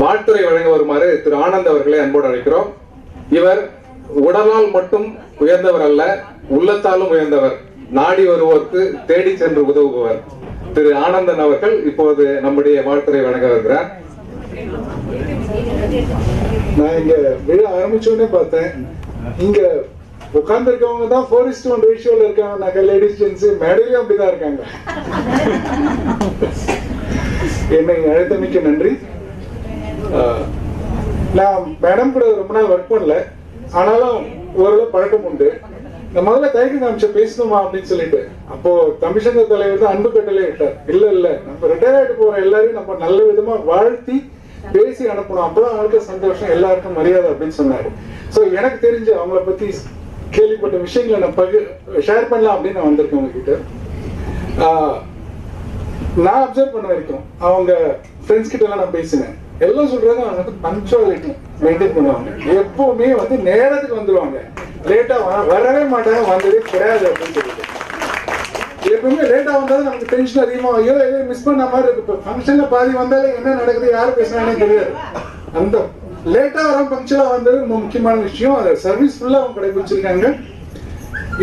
வாழ்த்துறை வழங்க வருமாறு திரு ஆனந்த் அவர்களை அன்போடு அழைக்கிறோம். இவர் உடலால் மட்டும் உயர்ந்தவர் அல்ல உள்ளத்தாலும் உயர்ந்தவர். நாடி வருவோருக்கு தேடி சென்று உதவுபவர். திரு ஆனந்தன் அவர்கள் இப்போது நம்முடைய வாழ்த்துறை வழங்க வருகிறார். நான் இங்க விழா ஆரம்பிச்சோடனே பார்த்தேன். இங்க உட்கார்ந்து இருக்கவங்க தான் ஃபோர் இஸ்ட் ஒன் ரேஷியோல இருக்காங்க லேடிஸ் ஜென்ஸ் மேடையிலும் அப்படிதான் இருக்காங்க. என்னை அழைத்தமைக்கு நன்றி. நான் மேடம் கூட ரொம்ப நாள் ஒர்க் பண்ணல. ஆனாலும் ஓரளவு பழக்கம் உண்டு. இந்த முதல்ல தயக்க காமிச்ச பேசணுமா அப்படின்னு சொல்லிட்டு. அப்போ தமிழ்சங்க தலைவர் தான் அன்பு கட்டளை விட்டார் இல்ல இல்ல. நம்ம ரிட்டையர் ஆயிட்டு போற எல்லாரையும் நம்ம நல்ல விதமா வாழ்த்தி பேசி அனுப்பணும். அப்பதான் அவங்களுக்கு சந்தோஷம் எல்லாருக்கும் மரியாதை அப்படின்னு சொன்னாரு. சோ எனக்கு தெரிஞ்சு அவங்கள பத்தி கேள்விப்பட்ட விஷயங்களை நான் பகிர் ஷேர் பண்ணலாம் அப்படின்னு நான் வந்திருக்கேன் உங்ககிட்ட. நான் அப்சர்வ் பண்ண வரைக்கும் அவங்க ஃப்ரெண்ட்ஸ் கிட்ட எல்லாம் நான் பேசினேன். எல்லாம் சொல்றாங்க அவங்க வந்து பஞ்சுவாலிட்டி மெயின்டைன் பண்ணுவாங்க. எப்பவுமே வந்து நேரத்துக்கு வந்துருவாங்க. லேட்டா வரவே மாட்டாங்க வந்ததே கிடையாது அப்படின்னு சொல்லிட்டு. எப்பவுமே லேட்டா வந்தாலும் நமக்கு டென்ஷன் அதிகமா ஐயோ ஏதோ மிஸ் பண்ண மாதிரி இருக்கு. இப்போ ஃபங்க்ஷன்ல பாதி வந்தாலே என்ன நடக்குது யார் பேசுறாங்கன்னு தெரியாது. அந்த லேட்டா வர பங்க்சுவலா வந்தது ரொம்ப முக்கியமான விஷயம். அதை சர்வீஸ் ஃபுல்லா அவங்க கடைபிடிச்சிருக்காங்க.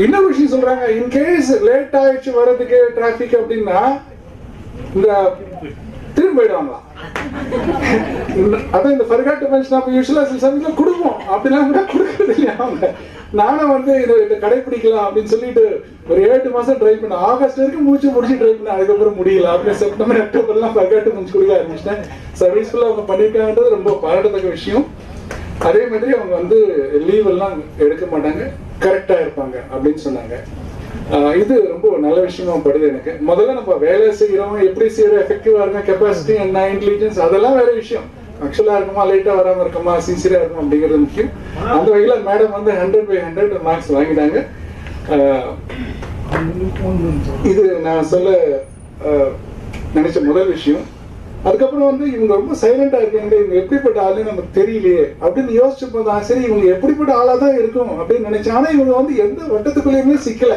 இன்னொரு விஷயம் சொல்றாங்க இன்கேஸ் லேட் ஆயிடுச்சு வர்றதுக்கு டிராபிக் அப்படின்னா இந்த திரும்ப போயிடுவாங்களா அதான் இந்த ஃபர்காட்டு மென்ஷன் அப்போ யூஸ்வலாக சில சமயத்தில் கொடுப்போம். அப்படிலாம் கூட கொடுக்கறது இல்லையா அவங்க? நானும் வந்து இதை இதை கடைபிடிக்கலாம் அப்படின்னு சொல்லிட்டு ஒரு ஏழு மாசம் ட்ரை பண்ணேன். ஆகஸ்ட் வரைக்கும் மூச்சு முடிச்சு ட்ரை பண்ணேன். அதுக்கப்புறம் முடியல. அப்படின்னு செப்டம்பர் அக்டோபர்லாம் ஃபர்காட்டு முடிச்சு கொடுக்க ஆரம்பிச்சிட்டேன். சர்வீஸ்ஃபுல்லாக அவங்க பண்ணியிருக்காங்கன்றது ரொம்ப பாராட்டத்தக்க விஷயம். அதே மாதிரி அவங்க வந்து லீவ் எல்லாம் எடுக்க மாட்டாங்க. கரெக்டா இருப்பாங்க அப்படின்னு சொன்னாங்க. இது ரொம்ப நல்ல விஷயமா படுது எனக்கு. முதல்ல நம்ம வேலை செய்யறோம் எப்படி செய்யறோம் எஃபெக்டிவா இருக்கும் கெப்பாசிட்டி என்ன இன்டெலிஜென்ஸ் அதெல்லாம் வேற விஷயம். ஆக்சுவலா இருக்குமா லைட்டா வராம இருக்குமா சின்சியரா இருக்கும் அப்படிங்கிறது முக்கியம். அந்த வகையில மேடம் வந்து ஹண்ட்ரட் பை ஹண்ட்ரட் மார்க்ஸ் வாங்கிட்டாங்க. இது நான் சொல்ல நினைச்ச முதல் விஷயம். அதுக்கப்புறம் வந்து இவங்க ரொம்ப சைலண்டா இருக்காங்க. இவங்க எப்படிப்பட்ட ஆளுன்னு நமக்கு தெரியலையே. அப்படின்னு யோசிச்சு போதான் சரி இவங்க எப்படிப்பட்ட ஆளா தான் இருக்கும் அப்படின்னு நினைச்சேன் ஆனா இவங்க வந்து எந்த வட்டத்துக்குள்ளேயுமே சிக்கல.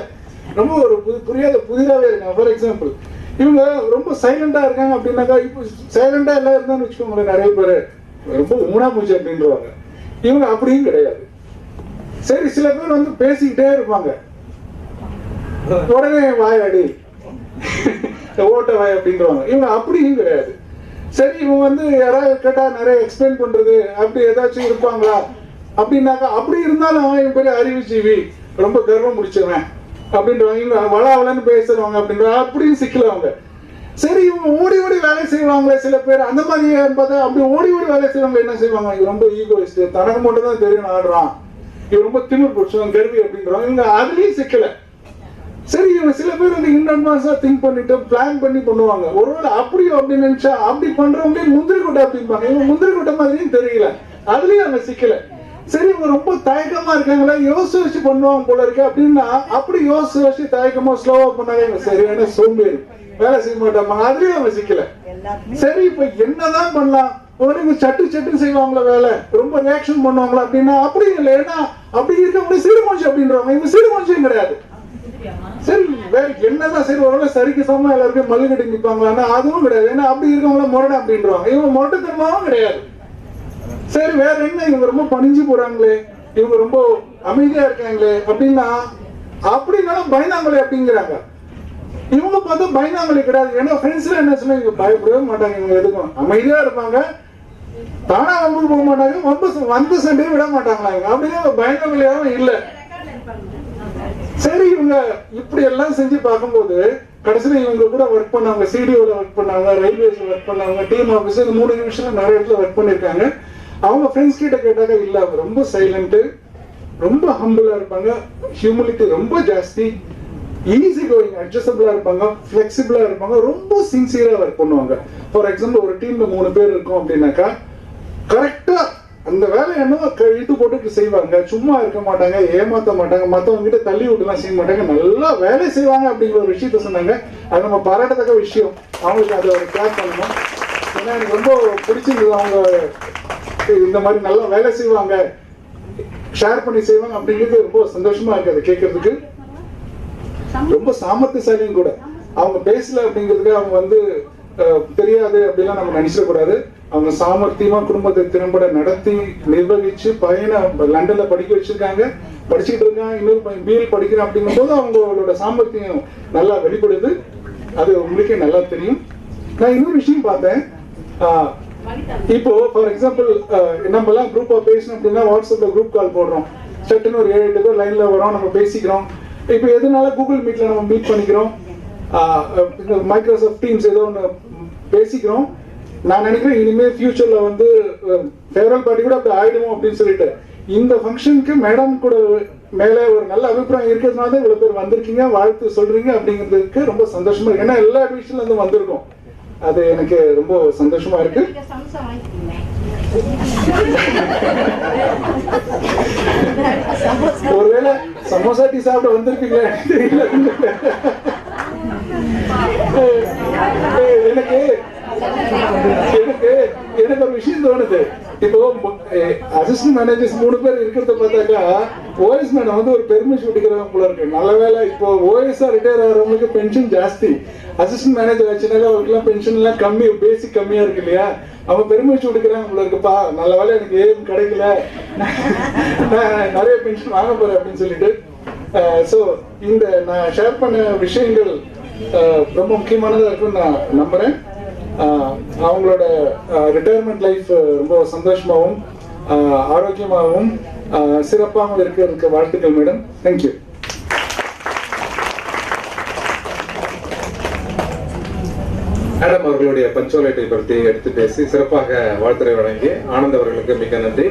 ரொம்ப ஒரு புது- புரியாத புதிராவே இருக்காங்க. ஃபார் எக்ஸாம்பிள் இவங்க ரொம்ப சைலண்டாக இருக்காங்க அப்படின்னாக்கா இப்போ சைலண்டாக எல்லாம் இருந்தான்னு வச்சுக்கோங்களேன் நிறைய பேர். ரொம்ப ஊனா மூச்சு அப்படின்றவாங்க. இவங்க அப்படியும் கிடையாது. சரி சில பேர் வந்து பேசிக்கிட்டே இருப்பாங்க. உடனே வாயாடி ஓட்ட வாய் அப்படின்றவாங்க. இவங்க அப்படியும் கிடையாது. சரி இவங்க வந்து யாராவது கேட்டால் நிறைய எக்ஸ்பிளைன் பண்ணுறது அப்படி ஏதாச்சும் இருப்பாங்களா? அப்படின்னாக்கா அப்படி இருந்தாலும் இவங்க பெரிய அறிவுஜீவி. ரொம்ப கர்வம் முடிச்சவன் அப்படின்றவங்க வளாவலன்னு பேசுறவங்க அப்படின்ற அப்படியும் சிக்கலவங்க சரி இவங்க ஓடி ஓடி வேலை செய்வாங்களே சில பேர். அந்த மாதிரி பார்த்தா அப்படி ஓடி ஓடி வேலை செய்வாங்க என்ன செய்வாங்க? இவங்க ரொம்ப ஈகோயிஸ்ட் தனக்கு மட்டும் தான் தெரியும் ஆடுறான். இவன் ரொம்ப திமிர் பிடிச்சவன் கருவி அப்படின்றவங்க இவங்க அதுலயும் சிக்கல. சரி இவங்க சில பேர் வந்து இன் அட்வான்ஸா திங்க் பண்ணிட்டு பிளான் பண்ணி பண்ணுவாங்க. ஒருவேளை அப்படியும் அப்படின்னு நினைச்சா அப்படி பண்றவங்க முந்திரி கொட்டை அப்படிம்பாங்க. இவங்க முந்திரி கொட்டை மாதிரியும் தெரியல. அதுலயும் அவங்க சிக்கல. சரி இவங்க ரொம்ப தயக்கமா இருக்காங்களா? யோசிச்சு வச்சு பண்ணுவாங்க போல இருக்கு. அப்படின்னா அப்படி யோசிச்சு வச்சு தயக்கமா ஸ்லோவா பண்ணாங்க இவங்க சரியான சோம்பேறி. வேலை செய்ய மாட்டாங்க. அதுலயும் அவங்க சிக்கல. சரி இப்ப என்னதான் பண்ணலாம்? இவங்க சட்டு சட்டு செய்வாங்களா வேலை? ரொம்ப ரியாக்ஷன் பண்ணுவாங்களா அப்படின்னா அப்படி இல்லை. ஏன்னா அப்படி இருக்கவங்க சிறுமூஞ்சி அப்படின்றவங்க. இவங்க சிறுமூஞ்சியும் கிடையாது. சரி வேற என்னதான் சரி ஒருவேளை சரிக்கு சமமா எல்லாருக்கும் மல்லு கட்டி நிற்பாங்களான்னா அதுவும் கிடையாது. ஏன்னா அப்படி இருக்கவங்கள முரட அப்படின்றவாங்க. இவங்க முரட்டுத்தனமாவும் கிடையாது. சரி வேற என்ன? இவங்க ரொம்ப பணிஞ்சு போறாங்களே. இவங்க ரொம்ப அமைதியா இருக்காங்களே அப்படின்னா அப்படின்னாலும் பயந்தாங்களே அப்படிங்கிறாங்க. இவங்க பார்த்தா பயந்தாங்களே கிடையாது. ஏன்னா ஃப்ரெண்ட்ஸ்ல என்ன சொன்னா இவங்க பயப்படவே மாட்டாங்க. இவங்க எதுக்கும்? அமைதியா இருப்பாங்க. தானா வம்பு போக மாட்டாங்க. வம்பு வந்து சண்டையும் விட மாட்டாங்களா இவங்க? அப்படின்னு பயந்தவங்களையாவும் இல்லை. சரி இவங்க இப்படி எல்லாம் செஞ்சு பார்க்கும்போது கடைசியில் இவங்க கூட ஒர்க் பண்ணாங்க சிடிஓல ஒர்க் பண்ணாங்க ரயில்வேஸ்ல ஒர்க் பண்ணாங்க டீம் ஆஃபீஸ் இந்த மூணு நிமிஷம் நிறைய இடத்துல ஒர்க் பண்ணிருக்காங்க அவங்க ஃப்ரெண்ட்ஸ் கிட்ட கேட்டாங்க இல்ல ரொம்ப சைலண்ட்டு ரொம்ப ஹம்பிளா இருப்பாங்க. ஹியூமிலிட்டி ரொம்ப ஜாஸ்தி. ஈஸி கோயிங் அட்ஜஸ்டபிளா இருப்பாங்க. ஃபிளெக்சிபிளா இருப்பாங்க. ரொம்ப சின்சியரா ஒர்க் பண்ணுவாங்க. ஃபார் எக்ஸாம்பிள் ஒரு டீம்ல மூணு பேர் இருக்கோம் அப்படின்னாக்கா கரெக்டா அந்த வேலை என்னவோ க- இழுத்து போட்டு செய்வாங்க. சும்மா இருக்க மாட்டாங்க ஏமாத்த மாட்டாங்க. மத்தவங்க கிட்ட தள்ளி விட்டுலாம் செய்ய மாட்டாங்க. நல்லா வேலை செய்வாங்க அப்படிங்கிற ஒரு விஷயத்த சொன்னாங்க. அது நம்ம பாராட்டத்தக்க விஷயம். அவங்களுக்கு அதை ஒரு கிளாப் பண்ணணும். ஏன்னா எனக்கு ரொம்ப பிடிச்சிருந்தது அவங்க இந்த மாதிரி நல்லா வேலை செய்வாங்க. ஷேர் பண்ணி செய்வாங்க அப்படிங்கிறது ரொம்ப சந்தோஷமா இருக்கு அதை கேட்கறதுக்கு. ரொம்ப சாமர்த்தியசாலியும் கூட. அவங்க பேசல அப்படிங்கிறதுக்கு அவங்க வந்து தெரியாது அப்படிலாம் நம்ம நினைச்சிடக்கூடாது அவங்க சாமர்த்தியமா குடும்பத்தை திறம்பட நடத்தி நிர்வகிச்சு பையனை லண்டன்ல படிக்க வச்சிருக்காங்க. படிச்சுட்டு இருக்காங்க. இன்னொரு பையன் பிஎல் படிக்கிறான் அப்படிங்கும் போது அவங்களோட சாமர்த்தியம் நல்லா வெளிப்படுது. அது உங்களுக்கே நல்லா தெரியும். நான் இன்னொரு விஷயம் பார்த்தேன். இப்போ ஃபார் எக்ஸாம்பிள் நம்ம எல்லாம் குரூப்பா பேசணும் அப்படின்னா வாட்ஸ்அப்ல குரூப் கால் போடுறோம். சட்டுன்னு ஒரு ஏழு எட்டு பேர் லைன்ல வரோம் நம்ம பேசிக்கிறோம். இப்போ எதனால கூகுள் மீட்ல நம்ம மீட் பண்ணிக்கிறோம்? மைக்ரோசாஃப்ட் டீம்ஸ் ஏதோ ஒன்று பேசிக்கிறோம். நான் நினைக்கிறேன் இனிமேல் ஃபியூச்சர்ல வந்து ஃபேவரல் பார்ட்டி கூட அப்படி ஆயிடுமோ அப்படின்னு சொல்லிட்டு. இந்த ஃபங்க்ஷனுக்கு மேடம் கூட மேலே ஒரு நல்ல அபிப்பிராயம் இருக்கிறதுனால தான் இவ்வளோ பேர் வந்திருக்கீங்க வாழ்த்து சொல்றீங்க அப்படிங்கிறதுக்கு ரொம்ப சந்தோஷமா இருக்கு. ஏன்னா எல்லா டிவிஷன்ல இருந்து வந்திருக்கோம். அது எனக்கு ரொம்ப சந்தோஷமா இருக்கு. ஒருவேளை சமோசா டீ சாப்பிட வந்திருப்பீங்களா தெரியல. எனக்கு எனக்கு எனக்கு ஒரு விஷயம் தோணுது. இப்போ அசிஸ்டன்ட் மேனேஜர்ஸ் மூணு பேர் இருக்கிறத பார்த்தாக்கா ஓஎஸ் மேடம் வந்து ஒரு பெருமை சூட்டிக்கிறவங்க போல இருக்கு. நல்ல வேலை இப்போ ஓஎஸ்ஆ ரிட்டையர் ஆகிறவங்களுக்கு பென்ஷன் ஜாஸ்தி. அசிஸ்டன்ட் மேனேஜர் ஆச்சுனாக்கா அவருக்குலாம் பென்ஷன் எல்லாம் கம்மி பேசிக் கம்மியா இருக்கு இல்லையா? அவங்க பெருமை சூட்டிக்கிறாங்க போல இருக்குப்பா. நல்ல வேலை எனக்கு ஏதும் கிடைக்கல. நான் நிறைய பென்ஷன் வாங்க போறேன் அப்படின்னு சொல்லிட்டு ஸோ இந்த நான் ஷேர் பண்ண விஷயங்கள் ரொம்ப முக்கியமானதாக இருக்குன்னு நான் நம்புறேன். அவங்களோட ரிட்டையர்மெண்ட் லைஃப் ரொம்ப சந்தோஷமாகவும் ஆரோக்கியமாகவும் சிறப்பாகவும் இருக்கிறதுக்கு வாழ்த்துக்கள் மேடம் தேங்க்யூ மேடம் அவர்களுடைய பஞ்சுவாலிட்டி பற்றி எடுத்து பேசி சிறப்பாக வாழ்த்துறை வழங்கி ஆனந்த் அவர்களுக்கு மிக நன்றி.